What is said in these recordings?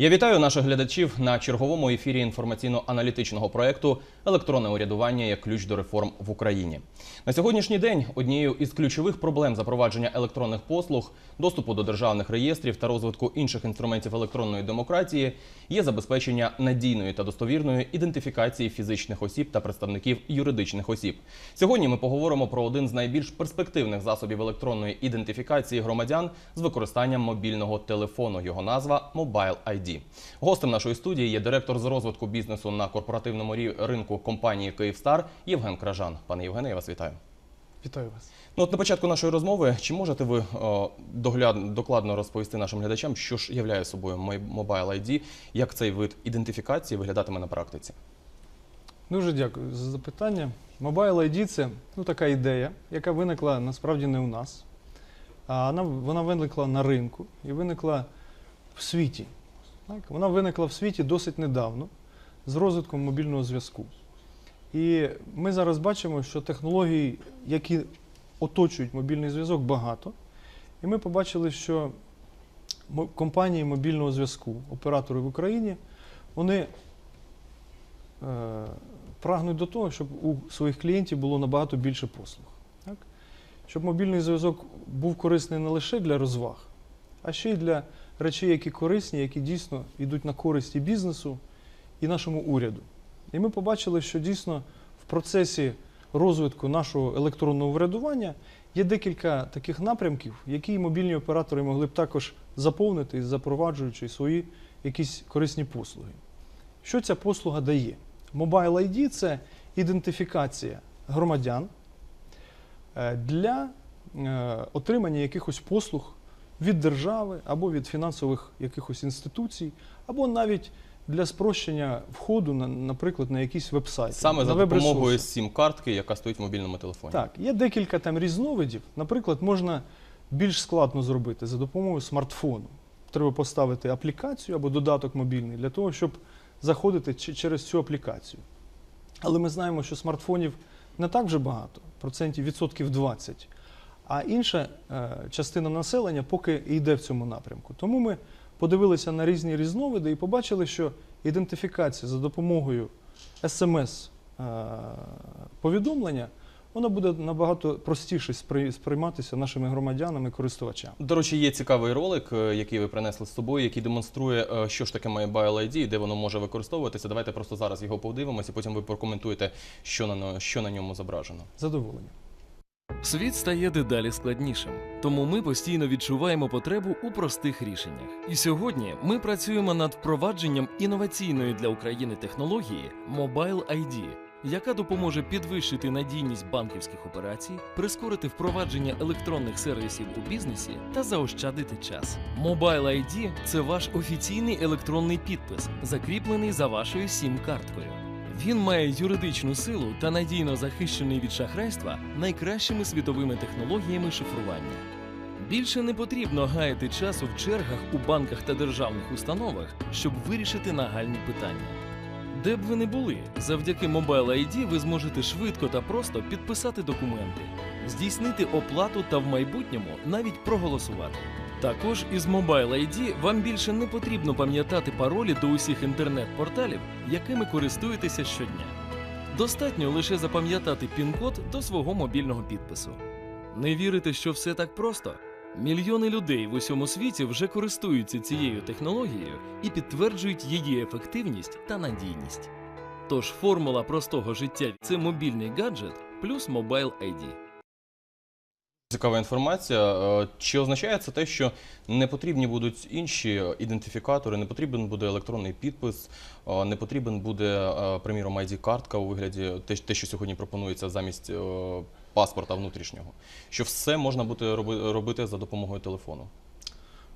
Я вітаю наших глядачів на черговому ефірі інформаційно-аналітичного проекту Електронне урядування як ключ до реформ в Україні. На сьогоднішній день однією із ключових проблем запровадження електронних послуг, доступу до державних реєстрів та розвитку інших інструментів електронної демократії є забезпечення надійної та достовірної ідентифікації фізичних осіб та представників юридичних осіб. Сьогодні ми поговоримо про один з найбільш перспективних засобів електронної ідентифікації громадян з використанням мобільного телефону. Його назва Mobile ID. Гостем нашої студії є директор з розвитку бізнесу на корпоративному ринку компанії Київстар Євген Кражан. Пане Євгене, я вас вітаю. Вітаю вас. Ну, от на початку нашої розмови, чи можете ви о, догляд, докладно розповісти нашим глядачам, що ж являє собою Mobile ID, як цей вид ідентифікації виглядатиме на практиці? Дуже дякую за запитання. Mobile ID – це ну, така ідея, яка виникла насправді не у нас, а вона, вона виникла на ринку і виникла в світі. Так? Вона виникла в світі досить недавно з розвитком мобільного зв'язку. І ми зараз бачимо, що технологій, які оточують мобільний зв'язок, багато. І ми побачили, що компанії мобільного зв'язку, оператори в Україні, вони е, прагнуть до того, щоб у своїх клієнтів було набагато більше послуг. Так? Щоб мобільний зв'язок був корисний не лише для розваг, а ще й для речей, які корисні, які дійсно йдуть на користь і бізнесу, і нашому уряду. І ми побачили, що дійсно в процесі розвитку нашого електронного врядування є декілька таких напрямків, які мобільні оператори могли б також заповнити, запроваджуючи свої якісь корисні послуги. Що ця послуга дає? Mobile ID – це ідентифікація громадян е, для е, отримання якихось послуг від держави або від фінансових якихось інституцій, або навіть для спрощення входу, на, наприклад, на якийсь веб-сайт. Саме за допомогою сім-картки, яка стоїть в мобільному телефоні. Так, є декілька там різновидів. Наприклад, можна більш складно зробити за допомогою смартфону. Треба поставити аплікацію або додаток мобільний для того, щоб заходити через цю аплікацію. Але ми знаємо, що смартфонів не так вже багато, процентів відсотків 20. А інша е, частина населення поки йде в цьому напрямку. Тому ми подивилися на різні різновиди і побачили, що ідентифікація за допомогою смс е, вона буде набагато простіше сприй- сприйматися нашими громадянами, користувачами. До речі, є цікавий ролик, е, який ви принесли з собою, який демонструє, що ж таке Mobile ID і де воно може використовуватися. Давайте просто зараз його подивимося, потім ви прокоментуєте, що на, що на ньому зображено. Задоволення. Світ стає дедалі складнішим, тому ми постійно відчуваємо потребу у простих рішеннях. І сьогодні ми працюємо над впровадженням інноваційної для України технології Mobile ID, яка допоможе підвищити надійність банківських операцій, прискорити впровадження електронних сервісів у бізнесі та заощадити час. Mobile ID – це ваш офіційний електронний підпис, закріплений за вашою сім-карткою. Він має юридичну силу та надійно захищений від шахрайства найкращими світовими технологіями шифрування. Більше не потрібно гаяти часу в чергах у банках та державних установах, щоб вирішити нагальні питання. Де б ви не були, завдяки Mobile ID ви зможете швидко та просто підписати документи, здійснити оплату та в майбутньому навіть проголосувати. Також із Mobile ID вам більше не потрібно пам'ятати паролі до усіх інтернет-порталів, якими користуєтеся щодня. Достатньо лише запам'ятати пін-код до свого мобільного підпису. Не вірите, що все так просто? Мільйони людей в усьому світі вже користуються цією технологією і підтверджують її ефективність та надійність. Тож формула простого життя це мобільний гаджет плюс Mobile ID. Цікава інформація. Е, Чи означає це те, що не потрібні будуть інші ідентифікатори, не потрібен буде електронний підпис, е, не потрібен буде, е, приміром, ID-картка у вигляді те, що сьогодні пропонується замість паспорта внутрішнього? Що все можна буде робити за допомогою телефону?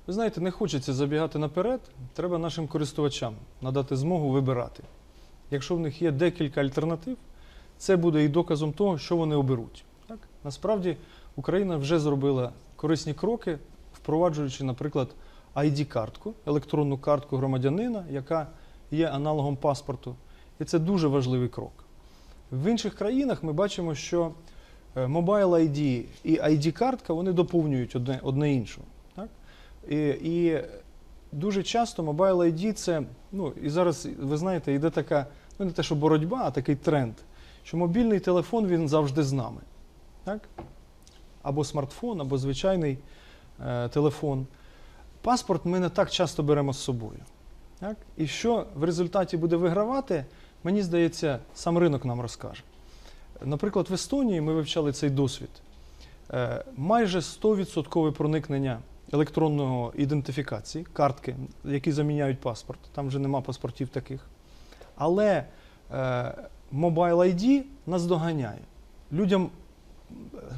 Ви знаєте, не хочеться забігати наперед. Треба нашим користувачам надати змогу вибирати. Якщо в них є декілька альтернатив, це буде і доказом того, що вони оберуть. Так? Насправді Україна вже зробила корисні кроки, впроваджуючи, наприклад, ID-картку, електронну картку громадянина, яка є аналогом паспорту. І це дуже важливий крок. В інших країнах ми бачимо, що е, Mobile ID і ID-картка вони доповнюють одне, одне іншу. Так? І, і дуже часто Mobile ID це, ну і зараз ви знаєте, йде така, ну не те, що боротьба, а такий тренд, що мобільний телефон він завжди з нами. Так? Або смартфон, або звичайний е, телефон. Паспорт ми не так часто беремо з собою. Так? І що в результаті буде вигравати, мені здається, сам ринок нам розкаже. Наприклад, в Естонії ми вивчали цей досвід. Е, Майже 100% проникнення електронного ідентифікації, картки, які заміняють паспорт. Там вже нема паспортів таких. Але е, Mobile ID нас доганяє. Людям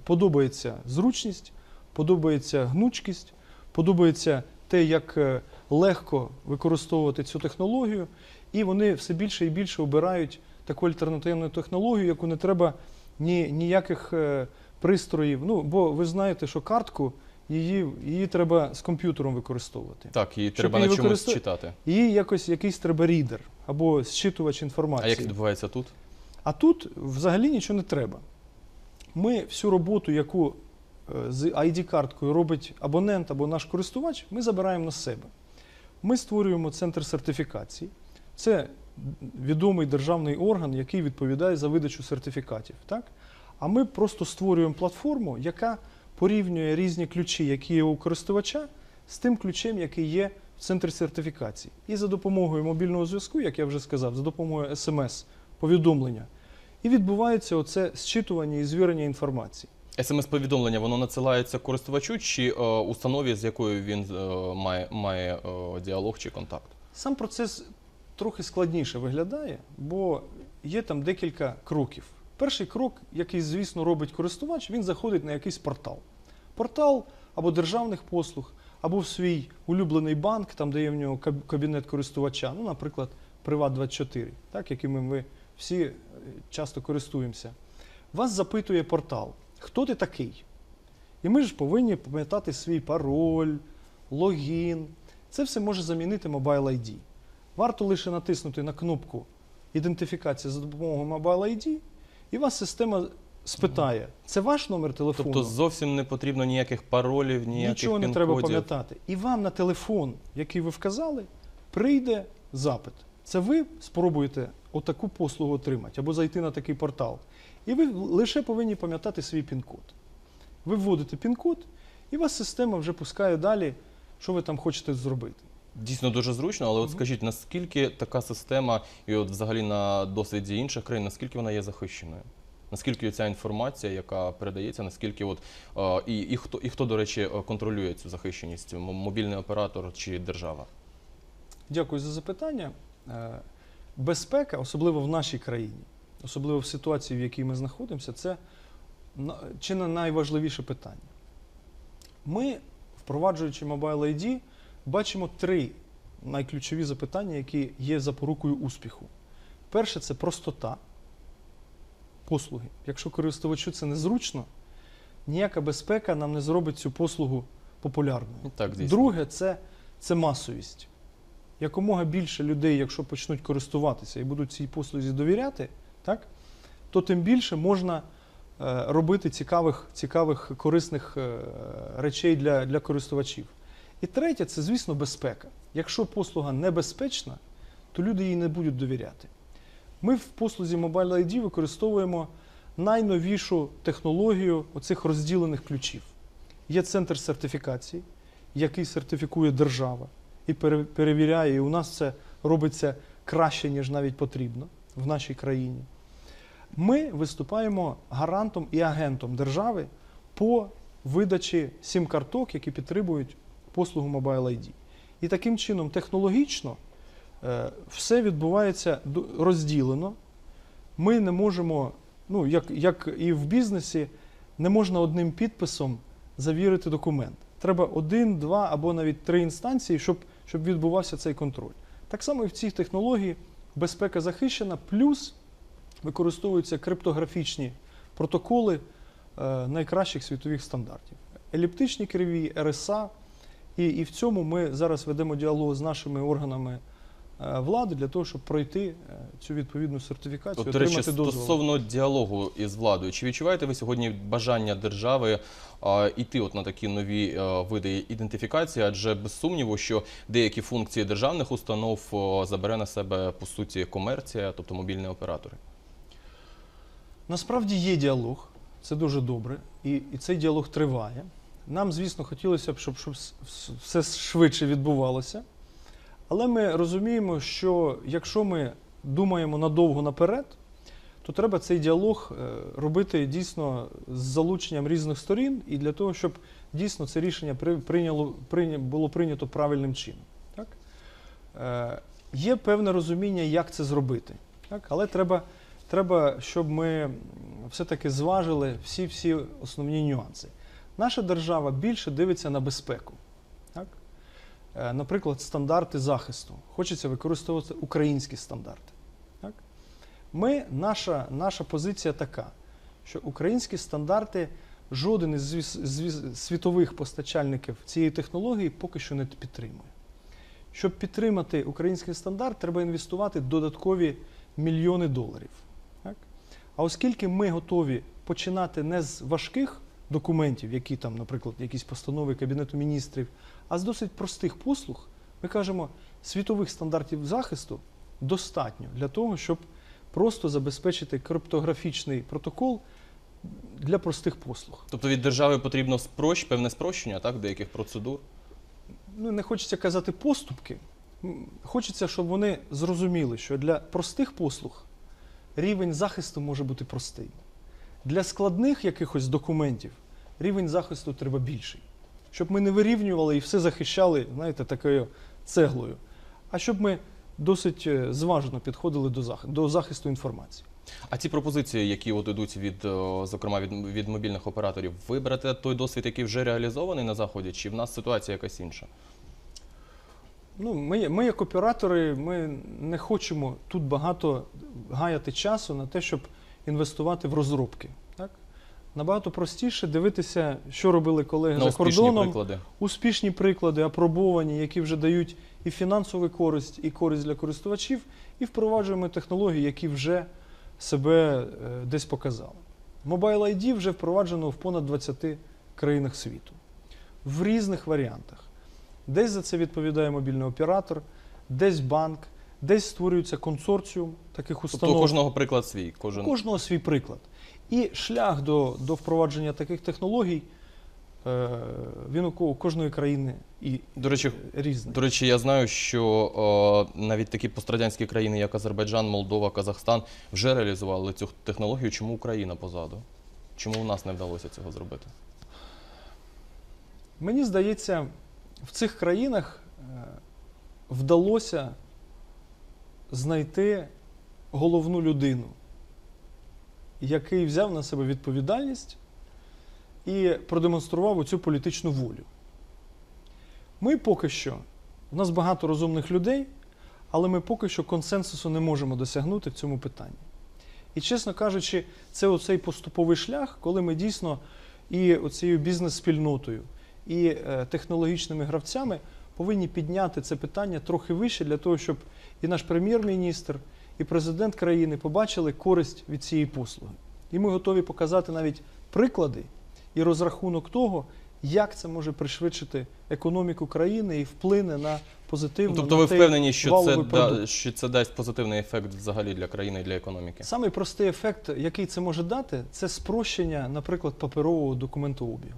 подобається зручність, подобається гнучкість, подобається те, як е, легко використовувати цю технологію, і вони все більше і більше обирають таку альтернативну технологію, яку не треба ні, ніяких е, пристроїв. Ну, бо ви знаєте, що картку її, її треба з комп'ютером використовувати. Так, її Щоб треба її на чомусь читати. Її якось якийсь треба рідер або зчитувач інформації. А як відбувається тут? А тут взагалі нічого не треба. Ми всю роботу, яку е, з ID-карткою робить абонент або наш користувач, ми забираємо на себе. Ми створюємо центр сертифікації. Це відомий державний орган, який відповідає за видачу сертифікатів. Так? А ми просто створюємо платформу, яка порівнює різні ключі, які є у користувача, з тим ключем, який є в центрі сертифікації. І за допомогою мобільного зв'язку, як я вже сказав, за допомогою смс, повідомлення. І відбувається оце зчитування і звірення інформації. СМС-повідомлення воно надсилається користувачу чи е, установі, з якою він е, має, має е, діалог чи контакт? Сам процес трохи складніше виглядає, бо є там декілька кроків. Перший крок, який, звісно, робить користувач, він заходить на якийсь портал. Портал або державних послуг, або в свій улюблений банк, там де є в нього кабінет користувача, ну, наприклад, Приват24, так, якими ми всі е, часто користуємося. Вас запитує портал, хто ти такий? І ми ж повинні пам'ятати свій пароль, логін. Це все може замінити Mobile ID. Варто лише натиснути на кнопку ідентифікація за допомогою Mobile ID, і вас система спитає, це ваш номер телефону? Тобто зовсім не потрібно ніяких паролів, ніяких Нічого не треба пам'ятати. І вам на телефон, який ви вказали, прийде запит. Це ви спробуєте отаку послугу отримати або зайти на такий портал. І ви лише повинні пам'ятати свій пін-код. Ви вводите пін-код, і вас система вже пускає далі, що ви там хочете зробити. Дійсно дуже зручно, але от скажіть, наскільки така система, і от взагалі на досвіді інших країн, наскільки вона є захищеною? Наскільки ця інформація, яка передається, наскільки от е, і, і хто і хто, до речі, е, контролює цю захищеність? Мобільний оператор чи держава? Дякую за запитання. Е, Безпека, особливо в нашій країні, особливо в ситуації, в якій ми знаходимося, це чи не найважливіше питання. Ми, впроваджуючи Mobile ID, бачимо три найключові запитання, які є запорукою успіху. Перше це простота послуги. Якщо користувачу це незручно, ніяка безпека нам не зробить цю послугу популярною. Ну, Так. Друге, це, це масовість. Якомога більше людей, якщо почнуть користуватися і будуть цій послузі довіряти, так, то тим більше можна е, робити цікавих, цікавих корисних е, речей для, для користувачів. І третє, це, звісно, безпека. Якщо послуга небезпечна, то люди їй не будуть довіряти. Ми в послузі Mobile ID використовуємо найновішу технологію оцих розділених ключів. Є центр сертифікації, який сертифікує держава і пере- перевіряє, і у нас це робиться краще, ніж навіть потрібно в нашій країні. Ми виступаємо гарантом і агентом держави по видачі сім-карток, які підтримують послугу Mobile ID. І таким чином технологічно е, все відбувається розділено. Ми не можемо, ну як, як і в бізнесі, не можна одним підписом завірити документ. Треба один, два або навіть три інстанції, щоб, щоб відбувався цей контроль. Так само і в цій технології безпека захищена, плюс використовуються криптографічні протоколи е, найкращих світових стандартів. Еліптичні криві, РСА. І, і в цьому ми зараз ведемо діалог з нашими органами влади для того, щоб пройти е, цю відповідну сертифікацію, От, до речі, отримати стосовно діалогу із владою, чи відчуваєте ви сьогодні бажання держави а, йти от на такі нові е, види ідентифікації? Адже без сумніву, що деякі функції державних установ забере на себе по суті комерція, тобто мобільні оператори. Насправді є діалог, це дуже добре, і, і цей діалог триває. Нам, звісно, хотілося б, щоб, все швидше відбувалося. Але ми розуміємо, що якщо ми думаємо надовго наперед, то треба цей діалог е, робити дійсно з залученням різних сторін і для того, щоб дійсно це рішення при- прийняло, було прийнято правильним чином. Так? Е, Є певне розуміння, як це зробити. Так? Але треба, треба, щоб ми все-таки зважили всі-всі основні нюанси. Наша держава більше дивиться на безпеку. Е, Наприклад, стандарти захисту. Хочеться використовувати українські стандарти. Так? Ми, наша, наша позиція така, що українські стандарти жоден із світових постачальників цієї технології поки що не підтримує. Щоб підтримати український стандарт, треба інвестувати додаткові мільйони доларів. Так? А оскільки ми готові починати не з важких документів, які там, наприклад, якісь постанови Кабінету міністрів, а з досить простих послуг, ми кажемо, світових стандартів захисту достатньо для того, щоб просто забезпечити криптографічний протокол для простих послуг. Тобто від держави потрібно спрощ, певне спрощення так, деяких процедур. ну, не хочеться казати поступки. Хочеться, щоб вони зрозуміли, що для простих послуг рівень захисту може бути простий. Для складних якихось документів рівень захисту треба більший. Щоб ми не вирівнювали і все захищали, знаєте, такою цеглою. А щоб ми досить е, зважено підходили до захисту, до захисту інформації. А ці пропозиції, які от ідуть від, е, зокрема, від, від мобільних операторів, ви берете той досвід, який вже реалізований на заході, чи в нас ситуація якась інша? Ну, ми, ми, як оператори, ми не хочемо тут багато гаяти часу на те, щоб інвестувати в розробки. Набагато простіше дивитися, що робили колеги за успішні кордоном, приклади. успішні приклади, апробовані, які вже дають і фінансову користь, і користь для користувачів, і впроваджуємо технології, які вже себе е, десь показали. Mobile ID вже впроваджено в понад 20 країнах світу в різних варіантах. Десь за це відповідає мобільний оператор, десь банк, десь створюється консорціум таких Тобто у кожного приклад свій. Кожен... У кожного свій приклад. І шлях до, до впровадження таких технологій е, він у кожної країни і До речі, е, різний. До речі, я знаю, що о, навіть такі пострадянські країни, як Азербайджан, Молдова, Казахстан, вже реалізували цю технологію. Чому Україна позаду? Чому у нас не вдалося цього зробити? Мені здається, в цих країнах е, вдалося знайти головну людину, який взяв на себе відповідальність і продемонстрував цю політичну волю. Ми поки що, у нас багато розумних людей, але ми поки що консенсусу не можемо досягнути в цьому питанні. І, чесно кажучи, це оцей поступовий шлях, коли ми дійсно і оцією бізнес-спільнотою, і е, технологічними гравцями повинні підняти це питання трохи вище для того, щоб і наш прем'єр-міністр, і президент країни побачили користь від цієї послуги. І ми готові показати навіть приклади і розрахунок того, як це може пришвидшити економіку країни і вплине на позитивно. Ну, тобто ви впевнені, що це, да, що це дасть позитивний ефект взагалі для країни і для економіки? Самий простий ефект, який це може дати, це спрощення, наприклад, паперового документообігу.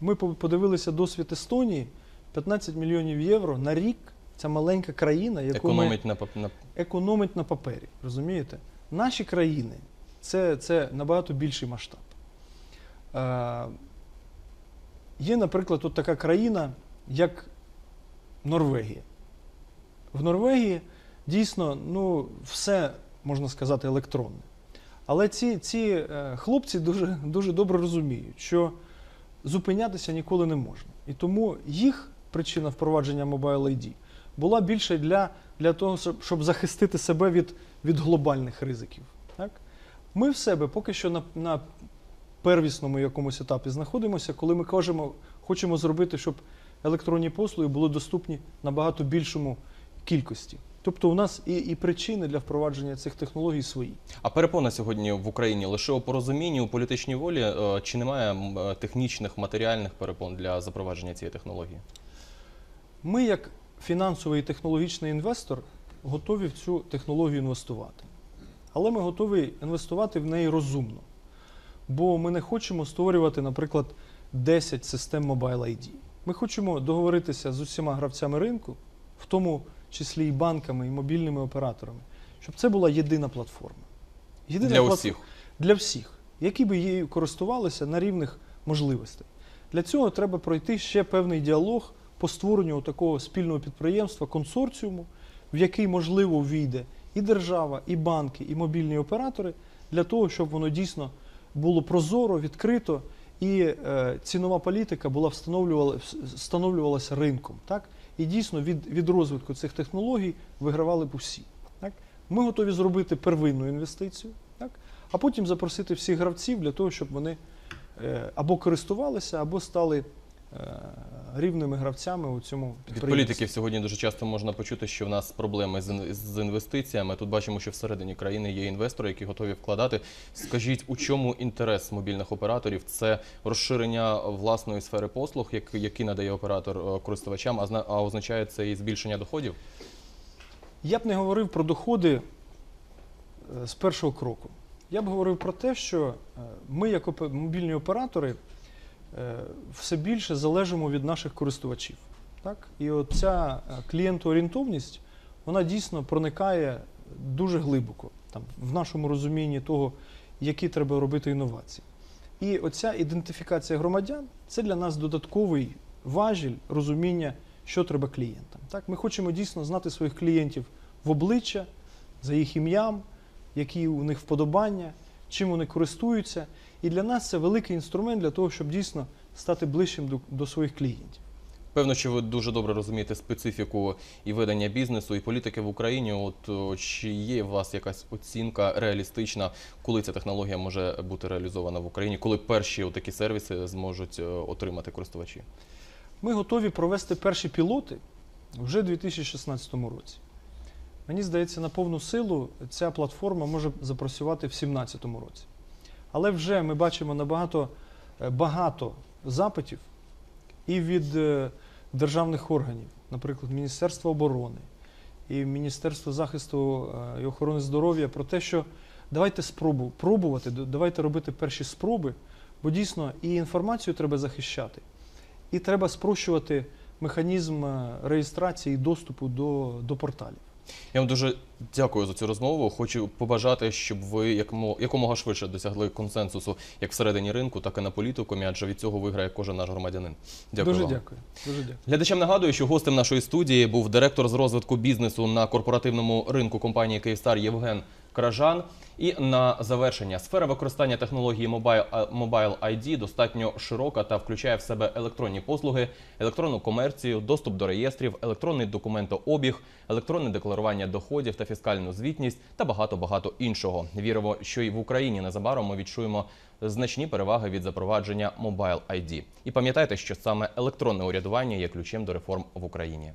Ми по- подивилися досвід Естонії, 15 мільйонів євро на рік. Ця маленька країна, яку ми Економить на, пап- на економить на папері. Розумієте? Наші країни це, це набагато більший масштаб. Е, є, наприклад, тут така країна, як Норвегія. В Норвегії дійсно ну, все, можна сказати, електронне. Але ці, ці е, хлопці дуже, дуже добре розуміють, що зупинятися ніколи не можна. І тому їх причина впровадження Mobile ID була більше для, для того, щоб, захистити себе від, від глобальних ризиків. Так? Ми в себе поки що на, на первісному якомусь етапі знаходимося, коли ми кажемо, хочемо зробити, щоб електронні послуги були доступні набагато більшому кількості. Тобто у нас і, і причини для впровадження цих технологій свої. А перепона сьогодні в Україні лише у порозумінні, у політичній волі, е, чи немає е, технічних, матеріальних перепон для запровадження цієї технології? Ми, як фінансовий і технологічний інвестор, готові в цю технологію інвестувати. Але ми готові інвестувати в неї розумно. Бо ми не хочемо створювати, наприклад, 10 систем Mobile ID. Ми хочемо договоритися з усіма гравцями ринку, в тому числі і банками, і мобільними операторами, щоб це була єдина платформа. Єдина Для платформа- усіх. для всіх, які би її користувалися на рівних можливостей. Для цього треба пройти ще певний діалог по створенню такого спільного підприємства, консорціуму, в який можливо війде і держава, і банки, і мобільні оператори, для того, щоб воно дійсно було прозоро, відкрито, і е, цінова політика була встановлювала, встановлювалася ринком. Так? І дійсно від, від розвитку цих технологій вигравали б усі. Так? Ми готові зробити первинну інвестицію, так? а потім запросити всіх гравців для того, щоб вони е, або користувалися, або стали е, рівними гравцями у цьому Від політиків сьогодні дуже часто можна почути, що в нас проблеми з інвестиціями. Тут бачимо, що всередині країни є інвестори, які готові вкладати. Скажіть, у чому інтерес мобільних операторів? Це розширення власної сфери послуг, які надає оператор е, користувачам, а означає це і збільшення доходів? Я б не говорив про доходи е, з першого кроку. Я б говорив про те, що е, ми, як мобільні оператори, все більше залежимо від наших користувачів. Так? І от ця е, клієнтоорієнтовність, вона дійсно проникає дуже глибоко там, в нашому розумінні того, які треба робити інновації. І оця ідентифікація громадян це для нас додатковий важіль розуміння, що треба клієнтам. Так? Ми хочемо дійсно знати своїх клієнтів в обличчя, за їх ім'ям, які у них вподобання, чим вони користуються. І для нас це великий інструмент для того, щоб дійсно стати ближчим до, до своїх клієнтів. Певно, що ви дуже добре розумієте специфіку і ведення бізнесу, і політики в Україні. От чи є у вас якась оцінка реалістична, коли ця технологія може бути реалізована в Україні, коли перші такі сервіси зможуть е, отримати користувачі? Ми готові провести перші пілоти вже у 2016 році. Мені здається, на повну силу ця платформа може запрацювати в 2017 році. Але вже ми бачимо набагато е, багато запитів і від е, державних органів, наприклад, Міністерства оборони і Міністерства захисту е, і охорони здоров'я про те, що давайте спробу, пробувати, давайте робити перші спроби, бо дійсно і інформацію треба захищати, і треба спрощувати механізм реєстрації і доступу до, до порталів. Я вам дуже дякую за цю розмову. Хочу побажати, щоб ви якомога швидше досягли консенсусу як всередині ринку, так і на політикумі, адже від цього виграє кожен наш громадянин. Дякую Дуже вам. дякую. Дуже дякую. Глядачам нагадую, що гостем нашої студії був директор з розвитку бізнесу на корпоративному ринку компанії Київстар Євген Кражан. І на завершення сфера використання технології Mobile, Mobile ID достатньо широка та включає в себе електронні послуги, електронну комерцію, доступ до реєстрів, електронний документообіг, електронне декларування доходів та фіскальну звітність та багато багато іншого. Віримо, що і в Україні незабаром ми відчуємо значні переваги від запровадження Mobile ID. І пам'ятайте, що саме електронне урядування є ключем до реформ в Україні.